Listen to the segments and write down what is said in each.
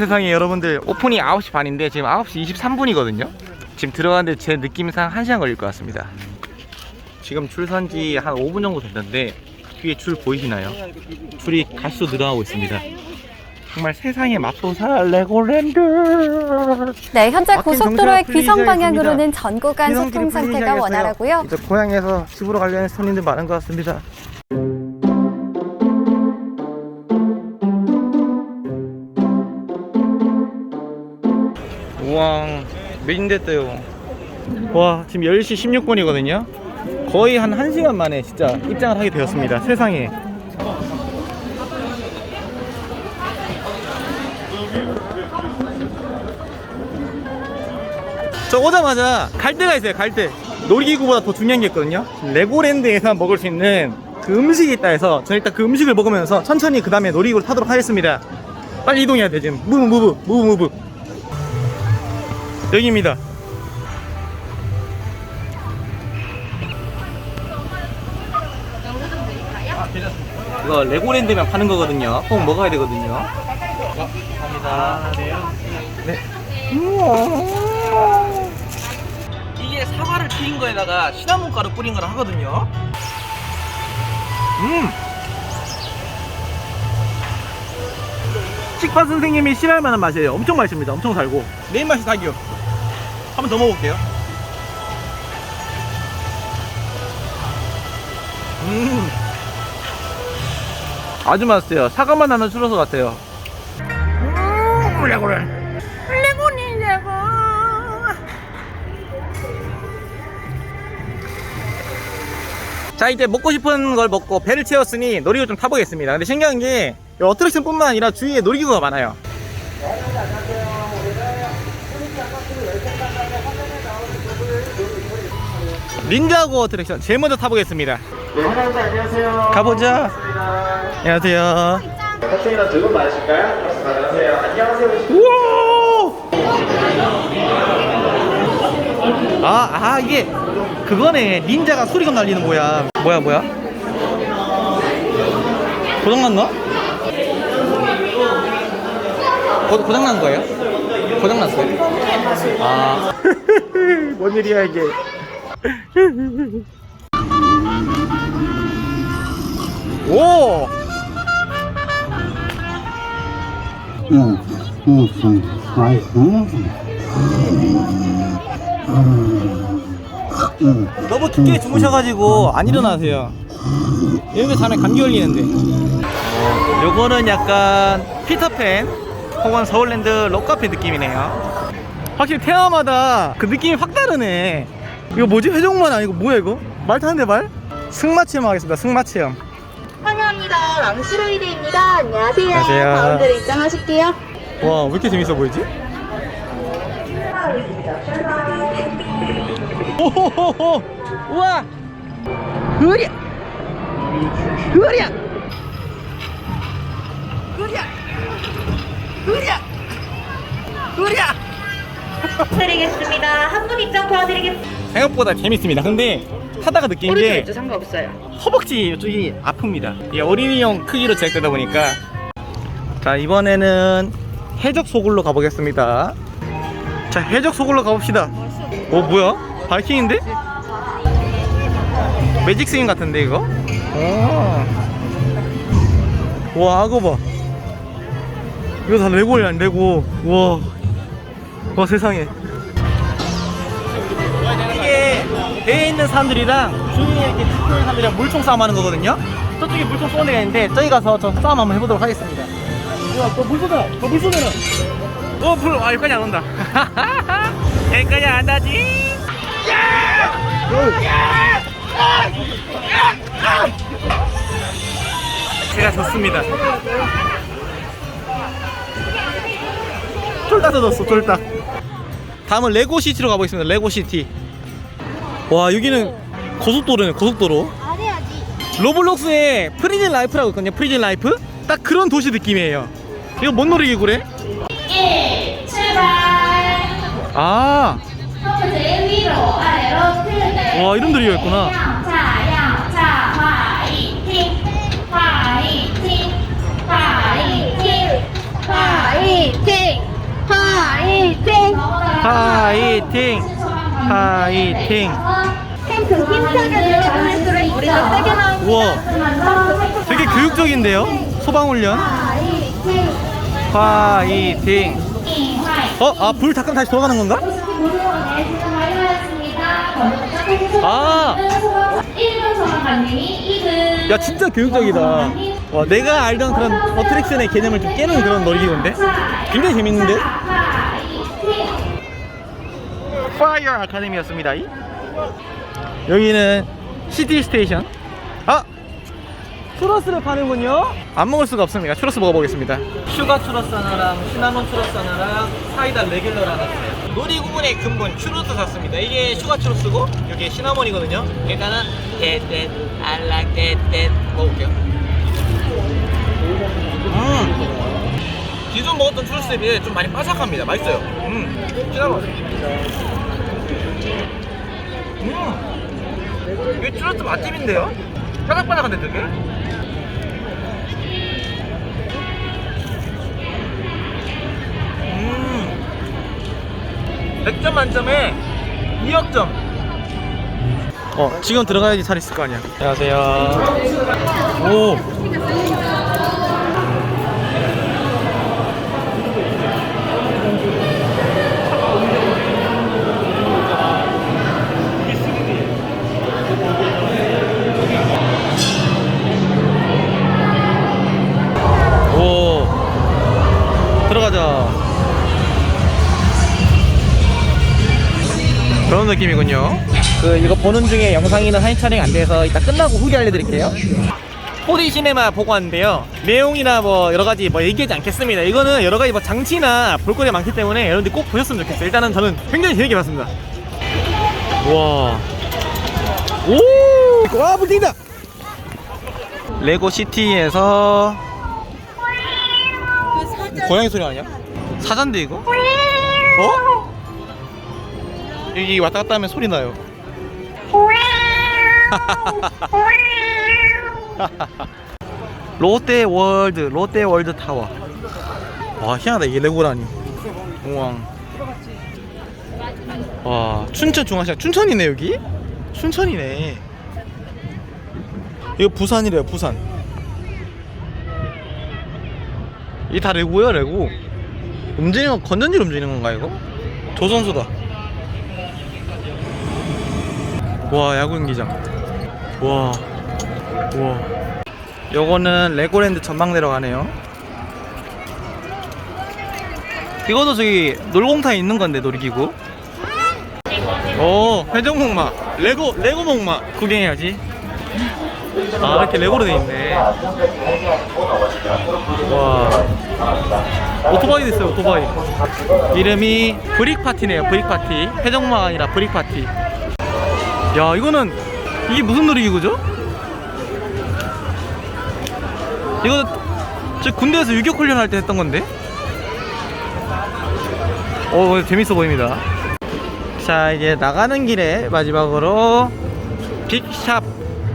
세상에 여러분들 오픈이 9시 반인데 지금 9시 23분이거든요 지금 들어가는데 제 느낌상 1시간 걸릴 것 같습니다 지금 줄선지 한 5분 정도 됐는데 뒤에 줄 보이시나요? 줄이 갈수록 늘어나고 있습니다 정말 세상에 맙소사 레고랜드 네, 현재 막힌 고속도로의 정체가 귀성 풀리지 방향으로는 전 구간 소통 상태가 원활하고요. 이제 고향에서 집으로 가려는 손님들 많은 것 같습니다. 우왕 몇인 됐대요. 와 지금 10시 16분이거든요. 거의 한 1시간 만에 진짜 입장을 하게 되었습니다. 세상에. 저 오자마자 갈대가 있어요 갈대 놀이기구보다 더 중요한 게 있거든요 레고랜드에서 먹을 수 있는 그 음식이 있다 해서 저는 일단 그 음식을 먹으면서 천천히 그 다음에 놀이기구를 타도록 하겠습니다 빨리 이동해야 돼 지금 무브 무브 무브 무브 여기입니다 이거 레고랜드면 파는 거거든요 꼭 먹어야 되거든요 감사합니다 네. 이게 사과를 튀긴 거에다가 시나몬 가루 뿌린 거라 하거든요. 음. 식파 선생님이 싫어할 만한 맛이에요. 엄청 맛있습니다. 엄청 달고. 내 입맛이 닭이요. 한 번 더 먹어볼게요. 음. 아주 맛있어요. 사과맛 나는 추러스 같아요. 음, 레고랜드. 자 이제 먹고 싶은 걸 먹고 배를 채웠으니 놀이기구 좀 타보겠습니다 근데 신기한 게이 어트랙션 뿐만 아니라 주위에 놀이기구가 많아요 닌자고 어트랙션 제일 먼저 타보겠습니다 네, 하나님 안녕하세요. 가보자. 안녕하세요 학생이랑 두분 맞으실까요? 안녕하세요. 안녕하세요. 우와 아, 아 이게 그거네 닌자가 소리가 날리는 거야 뭐야 뭐야 고장났나? 고, 고장난 거예요? 고장났어요? 아. 뭔 일이야 이게. 오! 너무 깊게 주무셔가지고 안 일어나세요. 게 자면 감기 걸리는데. 어, 요거는 약간 피터팬 혹은 서울랜드 록카페 느낌이네요. 확실히 테마마다 그 느낌이 확 다르네. 이거 뭐지? 회전만 아니고 뭐야 이거? 말 타는데 말? 승마 체험 하겠습니다. 승마 체험. 환영합니다. 랑시로이드입니다. 안녕하세요. 안녕하세요. 가운데로 입장하실게요. 와, 왜 이렇게 재밌어 보이지? 오호호호! 우와! 으랴! 으랴! 으랴! 으랴! 으랴! 드리겠습니다. 한 분 입장 도와드리겠습니다. 생각보다 재밌습니다. 근데 타다가 느낀 게 상관없어요. 허벅지 이쪽이 아픕니다. 이 어린이용 크기로 제작되다 보니까 자 이번에는 해적 소굴로 가보겠습니다. 자 해적 소굴로 가봅시다. 어 뭐야? 바이킹인데? 매직 스윙 같은데 이거? 오. 와 악어 봐. 이거 다 레고야 레고. 와. 와 세상에. 배에 있는 사람들이랑 주위에 이렇게 있는 사람들이랑 물총 싸움 하는 거거든요. 저쪽에 물총 쏘는 데가 있는데 저기 가서 저 싸움 한번 해보도록 하겠습니다. 야, 너물 쏘잖아. 너물 쏘잖아. 어, 불, 아, 여기까지 안 온다. 여기까지 안 나지. 제가 졌습니다. 쫄딱 졌어, 쫄딱. 다음은 레고시티로 가보겠습니다. 레고시티. 와 여기는 고속도로네 고속도로. 로블록스에 프리즌 라이프라고 있거든요 프리즌 라이프. 딱 그런 도시 느낌이에요. 이거 뭔 놀이기구래? 아, 제일 위로 아래로 틀네. 와 이런 놀이가 있구나. 양차 양차 화이팅 화이팅 화이팅 화이팅 파이팅! 파이팅! 힘차게 들어갈수록 우리가 세게 우와, 되게 교육적인데요? 소방훈련? 파이팅! 어? 아, 불 잠깐 다시 돌아가는 건가? 아! 1번 소방관님이 2등 야, 진짜 교육적이다. 와, 내가 알던 그런 어트랙션의 개념을 좀 깨는 그런 놀이기구인데? 굉장히 재밌는데? 파이어 아카데미였습니다. 이. 여기는 시티 스테이션. 아! 추러스를 파는군요. 안 먹을 수가 없습니다. 추러스 먹어보겠습니다. 슈가 추러스 하나랑 시나몬 추러스 하나랑 사이다 레귤러 하나 주세요. 놀이공원의 근본 추러스 샀습니다. 이게 슈가 추러스고 이게 시나몬이거든요. 일단은 떼떼 알락 떼떼 먹을게요. 음. 기존 먹었던 추러스에 비해 좀 많이 바삭합니다. 맛있어요. 음. 시나몬. 음. 이게 추러스 맛집인데요? 바삭바삭한데 되게? 음. 100점 만점에 2억점. 어, 지금 들어가야지 잘 있을 거 아니야. 안녕하세요. 오. 오. 그런 느낌이군요. 그 이거 보는 중에 영상이나 사진 촬영이 안 돼서 이따 끝나고 후기 알려드릴게요. 4D 시네마 보고 왔는데요. 내용이나 뭐 여러 가지 뭐 얘기하지 않겠습니다. 이거는 여러 가지 뭐 장치나 볼거리 많기 때문에 여러분들 꼭 보셨으면 좋겠어요. 일단은 저는 굉장히 재밌게 봤습니다. 와. 오! 와, 불뛴다! 레고 시티에서 고양이 소리 아니야? 사자인데 이거? 어? 여기 왔다 갔다 하면 소리 나요. 롯데 월드, 롯데 월드 타워. 와 희한하다 이게 레고라니. 우왕. 와 춘천 중앙시장 춘천이네 여기? 춘천이네. 이거 부산이래요 부산. 이게 다 레고야 레고. 움직이는 건 건전지로 움직이는 건가 이거? 조선소다. 와 야구 경기장. 와. 와. 요거는 레고랜드 전망대로 가네요. 이것도 저기 놀공터에 있는 건데 놀이기구. 오 회전목마 레고 레고 목마 구경해야지. 아 이렇게 레고로 돼 있네. 와 오토바이 됐어요 오토바이. 이름이 브릭 파티네요 브릭 파티. 회전목마가 아니라 브릭 파티. 야 이거는 이게 무슨 놀이기구죠? 이거 저 군대에서 유격 훈련할 때 했던 건데. 어 재밌어 보입니다. 자 이제 나가는 길에 마지막으로 빅샵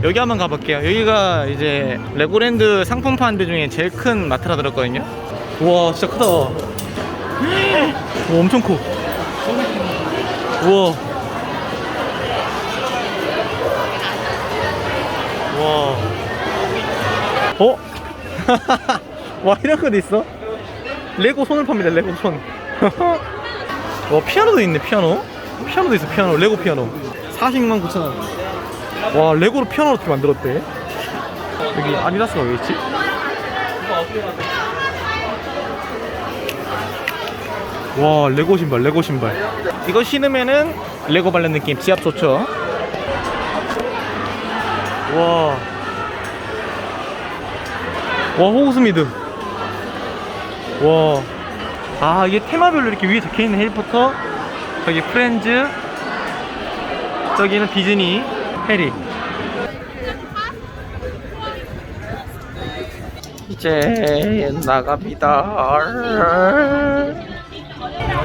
여기 한번 가볼게요. 여기가 이제 레고랜드 상품판들 중에 제일 큰 마트라 들었거든요. 우와 진짜 크다. 우와, 엄청 커. 우와. 와. 어? 와 이런 것도 있어? 레고 손을 팝니다 레고 손. 와 피아노도 있네 피아노. 피아노도 있어 피아노 레고 피아노. 40만 9천 원. 와 레고로 피아노 어떻게 만들었대? 여기 아디다스가 왜 있지? 와 레고 신발 레고 신발. 이거 신으면은 레고 발레 느낌 지압 좋죠? 와. 와, 호그스미드. 와. 아, 이게 테마별로 이렇게 위에 적혀 있는 해리포터. 저기 프렌즈. 저기는 디즈니. 해리. 이제 나갑니다.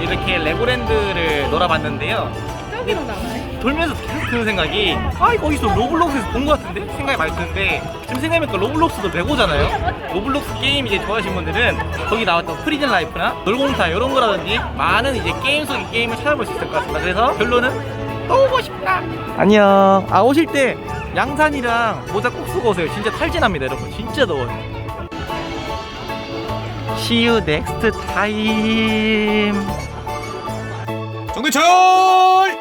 이렇게 레고랜드를 놀아봤는데요. 저기로 나가네. 돌면서 계속 드는 생각이 아 이거 어디서 로블록스에서 본 것 같은데? 생각이 많이 드는데 지금 생각해보니까 로블록스도 레고잖아요. 로블록스 게임 이제 좋아하시는 분들은 거기 나왔던 프리즌 라이프나 놀공타 이런 거라든지 많은 이제 게임 속의 게임을 찾아볼 수 있을 것 같습니다. 그래서 결론은 또 오고 싶다! 안녕. 아 오실 때 양산이랑 모자 꼭 쓰고 오세요. 진짜 탈진합니다 여러분. 진짜 더워요. See you next time. 정대철